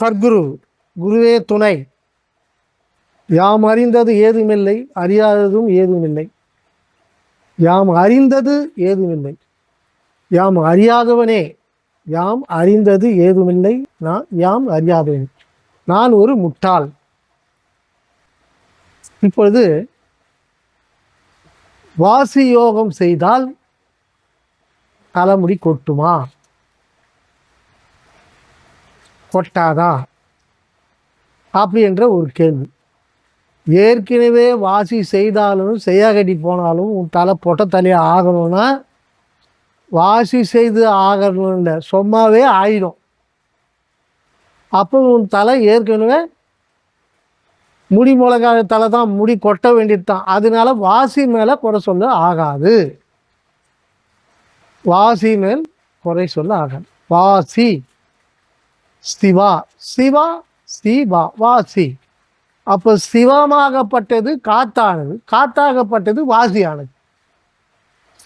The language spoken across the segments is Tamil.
சர்க்குரு குருவே துணை. யாம் அறிந்தது ஏதுமில்லை அறியாததும் ஏதுமில்லை. யாம் அறிந்தது ஏதுமில்லை. யாம் அறியாதவனே யாம் அறிந்தது ஏதுமில்லை நான் யாம் அறியாதவன். நான் ஒரு முட்டாள். இப்பொழுது வாசி யோகம் செய்தால் தலைமுடி கொட்டுமா? கொட்டாதா அப்படி என்ற ஒரு கேள்வி. ஏற்கனவே வாசி செய்தாலும் செய்யாகடி போனாலும் உன் தலை பொட்ட தலையை ஆகணும்னா வாசி செய்து ஆகணும் இல்லை சும்மாவே ஆயிடும். அப்போ உன் தலை ஏற்கனவே முடி மிளகாத தலை தான் முடி கொட்ட வேண்டியது தான் அதனால வாசி மேலே குறை சொல்ல ஆகாது. வாசி மேல் குறை சொல்ல ஆகாது. வாசி. சிவா சிவா சிவா வாசி. அப்போ சிவமாகப்பட்டது காத்தானது காத்தாகப்பட்டது வாசியானது.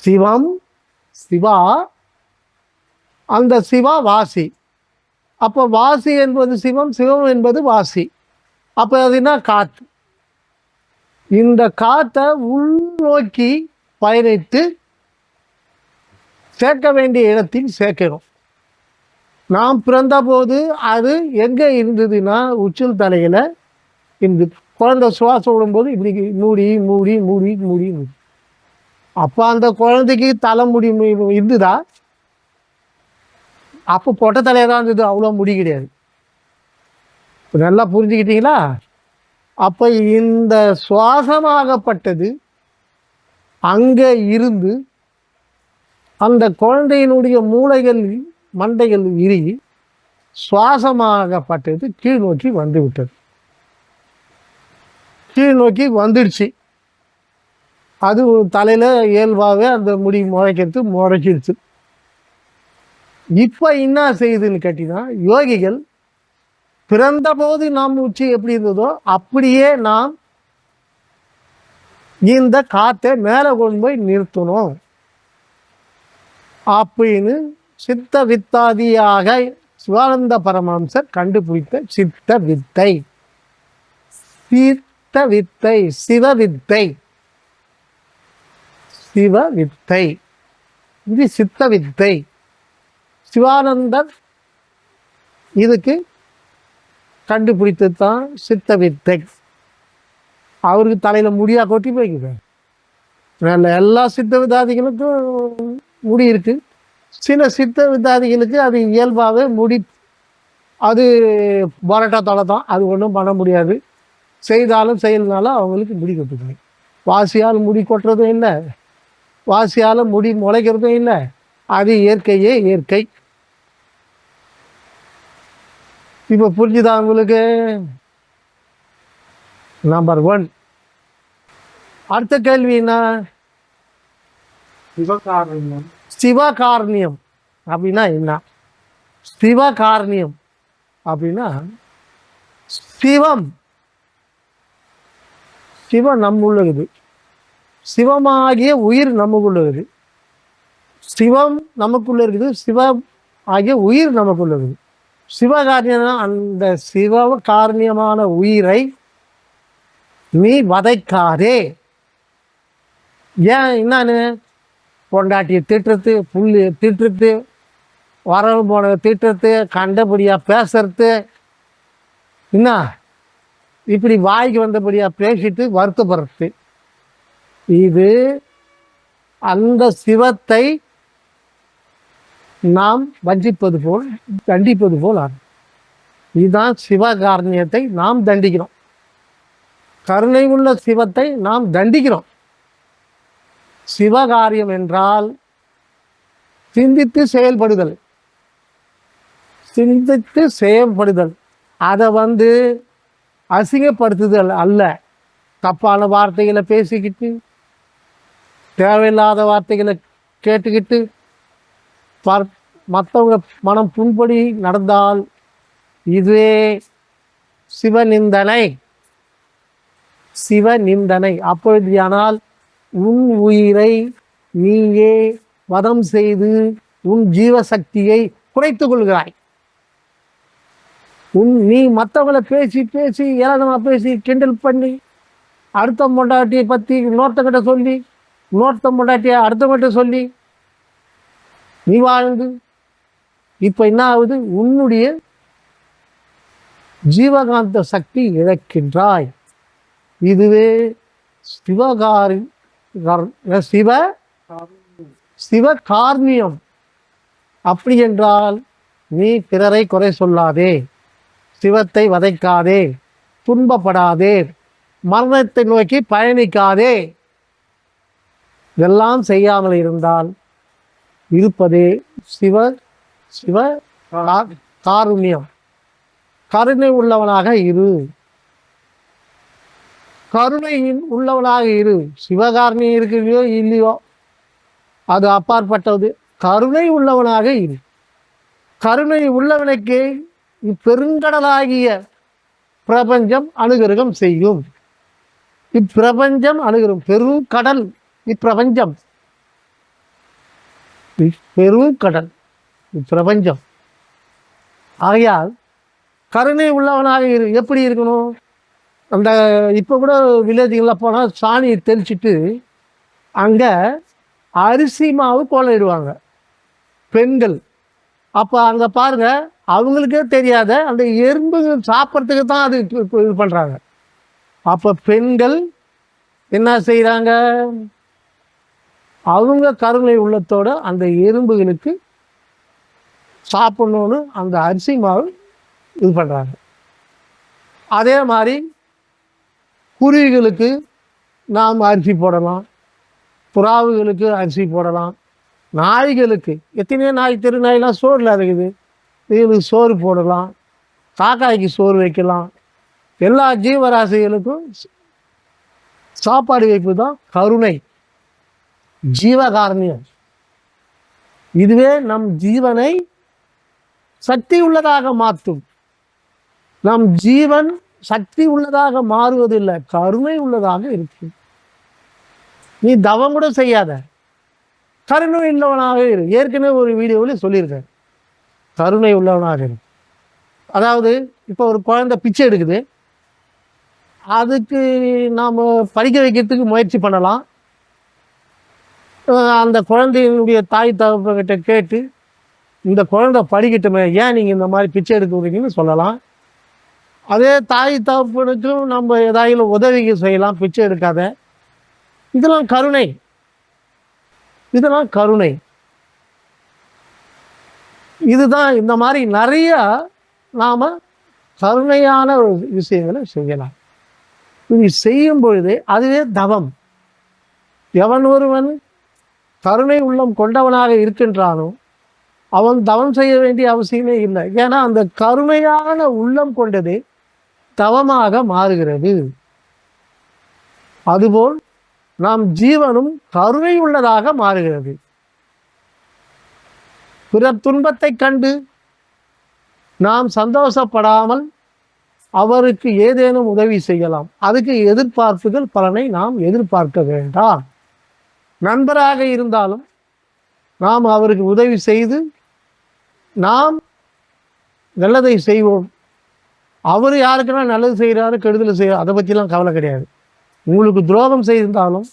சிவம் சிவா அந்த சிவா வாசி. அப்போ வாசி என்பது சிவம் சிவம் என்பது வாசி. அப்போ அதுனா காற்று. இந்த காற்றை உள்நோக்கி பயணித்து சேர்க்க வேண்டிய இடத்தில் சேர்க்கணும் நாம் பிறந்தபோது அது எங்கே இருந்ததுன்னா உச்சில் தலையில் இருந்து குழந்தை சுவாசம் விடும்போது இப்படி மூடி மூடி மூடி மூடி. மூடி அப்போ அந்த குழந்தைக்கு தலைமுடி இருந்துதா? அப்போ பொட்டை தலையாக தான் இருந்தது அவ்வளோ முடி கிடையாது. நல்லா புரிஞ்சுக்கிட்டீங்களா? அப்போ இந்த சுவாசமாகப்பட்டது அங்கே இருந்து அந்த குழந்தையினுடைய மூளைகள் மண்டைகள் இறுகி சுவாசமாகப்பட்டது கீழ் நோக்கி வந்து விட்டது கீழ் நோக்கி வந்துடுச்சு. அது தலையில் இயல்பாகவே அந்த முடி முளைக்கிறது முளைச்சிடுச்சு இப்போ என்ன செய்யுதுன்னு கேட்டிங்கன்னா யோகிகள் பிறந்தபோது நாம் உச்சி எப்படி இருந்ததோ அப்படியே நாம் இந்த காற்றை மேலே கொண்டு போய் நிறுத்தணும். அப்படின்னு சித்த வித்தாதியாக சிவானந்த பரமஹம்சர் கண்டுபிடித்த சித்த வித்தை சித்த வித்தை சிவ வித்தை சிவ வித்தை இது சித்த வித்தை சிவானந்தர் இதுக்கு கண்டுபிடித்தது தான் சித்த வித்தை அவருக்கு தலையில் முடியாக கொட்டி போய்க்குது. நல்ல எல்லா சித்த விதாதிகளுக்கும் முடி இருக்குது சில சித்த வித்தாதிகளுக்கு அது இயல்பாகவே முடி அது பரோட்டா தலை தான் அது ஒன்றும் பண்ண முடியாது. செய்தாலும் செய்யலனாலும் அவங்களுக்கு முடி கொட்டுது. வாசியால் முடி கொட்டுறதும் இல்லை வாசியால் முடி முளைக்கிறதும் இல்லை அது இயற்கையே இயற்கை. இப்போ புரிஞ்சுதா உங்களுக்கு? நம்பர் ஒன் அடுத்த கேள்வி என்ன? சிவகாரண்யம் சிவகாரணியம் அப்படின்னா என்ன? சிவகாரணியம் அப்படின்னா சிவம். சிவம் நம்முள்ளது. சிவமாகிய உயிர் நமக்குள்ள இருக்குது சிவம் நமக்குள்ள இருக்குது. சிவம் ஆகிய உயிர் நமக்குள்ள இருக்குது சிவகாரணியம்னா அந்த சிவ காரணியமான உயிரை நீ வதைக்காதே. ஏன் என்னன்னு பொண்டாட்டியை திட்டுறது புள்ளி திட்டுறது வரவு போனவை திட்டுறது கண்டபடியாக பேசுறது. என்ன? இப்படி வாய்க்கு வந்தபடியாக பேசிட்டு வருத்தப்படுறது. இது அந்த சிவத்தை நாம் வஞ்சிப்பது போல் தண்டிப்பது போல் ஆகும். இதுதான் சிவகாரண்யத்தை நாம் தண்டிக்கிறோம். கருணை உள்ள சிவத்தை நாம் தண்டிக்கிறோம். சிவகாரியம் என்றால் சிந்தித்து செயல்படுதல். சிந்தித்து செயல்படுதல். அதை வந்து அசிங்கப்படுத்துதல் அல்ல. தப்பான வார்த்தைகளை பேசிக்கிட்டு தேவையில்லாத வார்த்தைகளை கேட்டுக்கிட்டு பர் மற்றவங்க மனம் புண்படி நடந்தால் இதுவே சிவநிந்தனை. சிவநிந்தனை. அப்பொழுதானால் உன் உயிரை நீயே வதம் செய்து உன் ஜீவசக்தியை குறைத்து கொள்கிறாய். உன் நீ மற்றவங்களை பேசி பேசி ஏளனமாக பேசி கிண்டல் பண்ணி அடுத்த பொண்டாட்டியை பற்றி இன்னொருத்தங்கிட்ட சொல்லி இன்னொருத்த பொண்டாட்டியை அடுத்தவங்கிட்ட சொல்லி நீ வாழ்ந்து இப்போ என்ன ஆகுது? உன்னுடைய ஜீவகாந்த சக்தி இழக்கின்றாய். இதுவே சிவகாரி சிவ? சிவ கார்மியம். அப்படி என்றால் நீ பிறரை குறை சொல்லாதே. சிவத்தை வதைக்காதே. துன்பப்படாதே. மரணத்தை நோக்கி பயணிக்காதே. இதெல்லாம் செய்யாமல் இருந்தால் இருப்பதே சிவ சிவ கா- காருண்யம் கருணை உள்ளவனாக இரு. கருணையின் உள்ளவனாக இரு. சிவகாரணி இருக்கிறையோ இல்லையோ அது அப்பாற்பட்டது. கருணை உள்ளவனாக இரு. கருணை உள்ளவனுக்கு இப்பெருங்கடலாகிய பிரபஞ்சம் அனுகிரகம் செய்யும். இப்பிரபஞ்சம் அணுகிறோம் பெருங்கடல் இப்பிரபஞ்சம். பெருங்கடல் இப்பிரபஞ்சம். ஆகையால் கருணை உள்ளவனாக இரு. எப்படி இருக்கணும்? அந்த இப்போ கூட வில்லேஜுகளில் போனால் சாணியை தெளிச்சிட்டு அங்கே அரிசி மாவு கோலையிடுவாங்க பெண்கள். அப்போ அங்கே பாருங்க அவங்களுக்கே தெரியாத அந்த எறும்புகள் சாப்பிட்றதுக்கு தான் அது இது பண்ணுறாங்க அப்போ பெண்கள் என்ன செய்கிறாங்க அவங்க கருணை உள்ளத்தோடு அந்த எறும்புகளுக்கு சாப்பிட்ணுன்னு அந்த அரிசி மாவு இது பண்ணுறாங்க அதே மாதிரி குருவிகளுக்கு நாம் அரிசி போடலாம். புறாவுகளுக்கு அரிசி போடலாம். நாய்களுக்கு எத்தனையோ நாய் தெரு நாயெல்லாம் சோறில் இருக்குது இதுகளுக்கு சோறு போடலாம். காக்காய்க்கு சோறு வைக்கலாம். எல்லா ஜீவராசிகளுக்கும் சாப்பாடு வைப்பு தான் கருணை. ஜீவகாரணியம். இதுவே நம் ஜீவனை சக்தி உள்ளதாக மாற்றும். நம் ஜீவன் சக்தி உள்ளதாக மாறுவதில்லை கருணை உள்ளதாக இருக்கு. நீ தவம் கூட செய்யாத. கருணை உள்ளவனாக இரு. ஏற்கனவே ஒரு வீடியோவில் சொல்லியிருக்கேன் கருணை உள்ளவனாக இரு. அதாவது இப்போ ஒரு குழந்தை பிச்சை எடுக்குது. அதுக்கு நாம் படிக்க வைக்கிறதுக்கு முயற்சி பண்ணலாம். அந்த குழந்தையினுடைய தாய் தகப்பகிட்ட கேட்டு இந்த குழந்தை படிக்கட்டுமே ஏன் நீங்கள் இந்த மாதிரி பிச்சை எடுக்க விடுறீங்கன்னு சொல்லலாம். அதே தாய் தகப்பனுக்கும் நம்ம ஏதாவது உதவிக்கு செய்யலாம் பிச்சை எடுக்காத. இதெல்லாம் கருணை. இதெல்லாம் கருணை. இதுதான் இந்த மாதிரி நிறைய நாம் கருணையான ஒரு விஷயங்களை செய்யலாம். இது செய்யும் பொழுது அதுவே தவம். எவன் ஒருவன் கருணை உள்ளம் கொண்டவனாக இருக்கின்றானோ அவன் தவம் செய்ய வேண்டிய அவசியமே இல்லை. ஏன்னா அந்த கருணையான உள்ளம் கொண்டது தவமாக மாறுகிறது. அதுபோல் நாம் ஜீவனும் கருணை உள்ளதாக மாறுகிறது. பிறர் துன்பத்தை கண்டு நாம் சந்தோஷப்படாமல் அவருக்கு ஏதேனும் உதவி செய்யலாம். அதுக்கு எதிர்பார்ப்புகள் பலனை நாம் எதிர்பார்க்க வேண்டாம். நண்பராக இருந்தாலும் நாம் அவருக்கு உதவி செய்து நாம் நல்லதை செய்வோம். அவர் யாருக்குன்னா நல்லது செய்கிறாரு கெடுதல் செய்கிறார் அதை பற்றிலாம் கவலை கிடையாது. உங்களுக்கு துரோகம் செய்திருந்தாலும்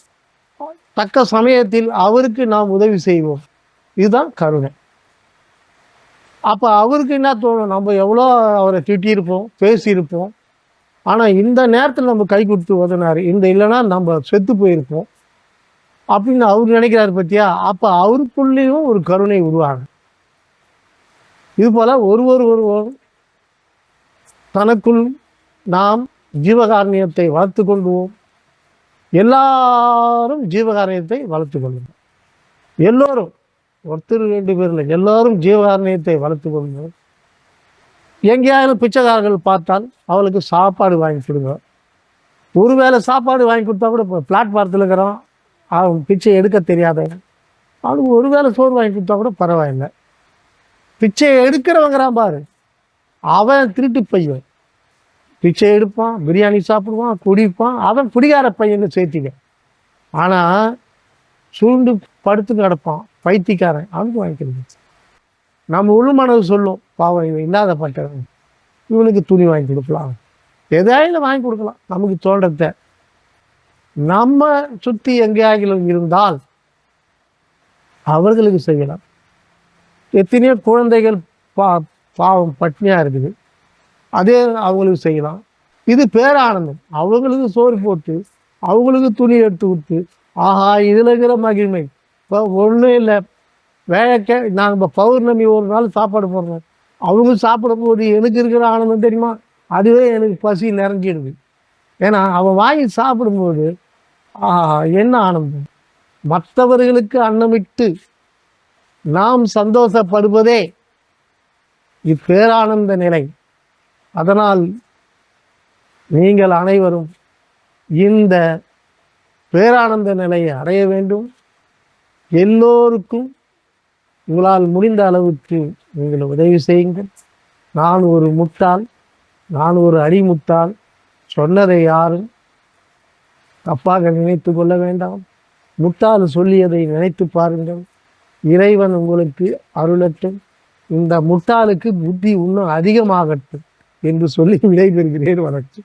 தக்க சமயத்தில் அவருக்கு நாம் உதவி செய்வோம். இதுதான் கருணை. அப்போ அவருக்கு என்ன தோணும்? நம்ம எவ்வளோ அவரை திட்டியிருப்போம் பேசியிருப்போம். ஆனால் இந்த நேரத்தில் நம்ம கை கொடுத்து உதனாரு இந்த இல்லைன்னா நம்ம செத்து போயிருப்போம். அப்படின்னு அவர் நினைக்கிறாரு பற்றியா அப்போ அவருக்குள்ளேயும் ஒரு கருணை உருவாகும். இது போல் ஒருவர் ஒருவரும் தனக்குள் நாம் ஜீவகாரணியத்தை வளர்த்து கொள்வோம். எல்லாரும் ஜீவகாரணியத்தை வளர்த்து கொள்ளுங்கள். எல்லோரும் ஒருத்தர் ரெண்டு பேரில் எல்லோரும் ஜீவகாரணியத்தை வளர்த்து கொள்ளுங்கள். எங்கேயாவது பிச்சைக்காரர்கள் பார்த்தால் அவளுக்கு சாப்பாடு வாங்கி கொடுங்க. ஒருவேளை சாப்பாடு வாங்கி கொடுத்தா கூட இப்போ பிளாட்ஃபாரத்தில் இருக்கிறான். அவன் பிச்சை எடுக்க தெரியாதவன் அவனுக்கு ஒருவேளை சோறு வாங்கி கொடுத்தா கூட பரவாயில்லை. பிச்சை எடுக்கிறவங்கிறான் பாரு. அவன் திருட்டு பையன். பிச்சை எடுப்பான் பிரியாணி சாப்பிடுவான் குடிப்பான் அவன் குடிகார பையன்னு சேர்த்திக்க. ஆனால் சுருண்டு படுத்து கிடப்பான் பைத்தியக்காரன். அவனுக்கு வாங்கிக்கிறது. நம்ம உள்மனது சொல்லும் பாவம் இவன் இல்லாத பட்டவன் இவனுக்கு துணி வாங்கி கொடுக்கலாம். எதாவது வாங்கி கொடுக்கலாம். நமக்கு தோன்றத. நம்ம சுற்றி எங்கேயாகிலும் இருந்தால் அவர்களுக்கு செய்யலாம். எத்தனையோ குழந்தைகள் பா பாவம் பட்னியாக இருக்குது. அதே அவங்களுக்கு செய்யலாம். இது பேரானந்தம். அவங்களுக்கு சோறு போட்டு அவங்களுக்கு துணி எடுத்து கொடுத்து ஆஹா இதில் இருக்கிற மகிழ்மை இப்போ ஒன்றும் இல்லை. வேலைக்க நாங்கள் இப்போ பௌர்ணமி ஒரு நாள் சாப்பாடு போடுறோம் அவங்க சாப்பிடும் போது எனக்கு இருக்கிற ஆனந்தம் தெரியுமா? அதுவே எனக்கு பசி நிறைஞ்சிடுது ஏன்னா அவன் வாங்கி சாப்பிடும்போது ஆஹா என்ன ஆனந்தம்? மற்றவர்களுக்கு அன்னமிட்டு நாம் சந்தோஷப்படுவதே இப்பேரானந்த நிலை. அதனால் நீங்கள் அனைவரும் இந்த பேரானந்த நிலையை அடைய வேண்டும். எல்லோருக்கும் உங்களால் முடிந்த அளவுக்கு நீங்கள் உதவி செய்யுங்கள். நான் ஒரு முட்டாள் நான் ஒரு அடிமுட்டாள் சொன்னதை யாரும் தப்பாக நினைத்து கொள்ள வேண்டாம். முட்டாள் சொல்லியதை நினைத்து பாருங்கள். இறைவன் உங்களுக்கு அருளட்டும். இந்த முட்டாளுக்கு புத்தி இன்னும் அதிகமாகட்டும் என்று சொல்லி விடைபெறுகிறேன். வளர்ச்சி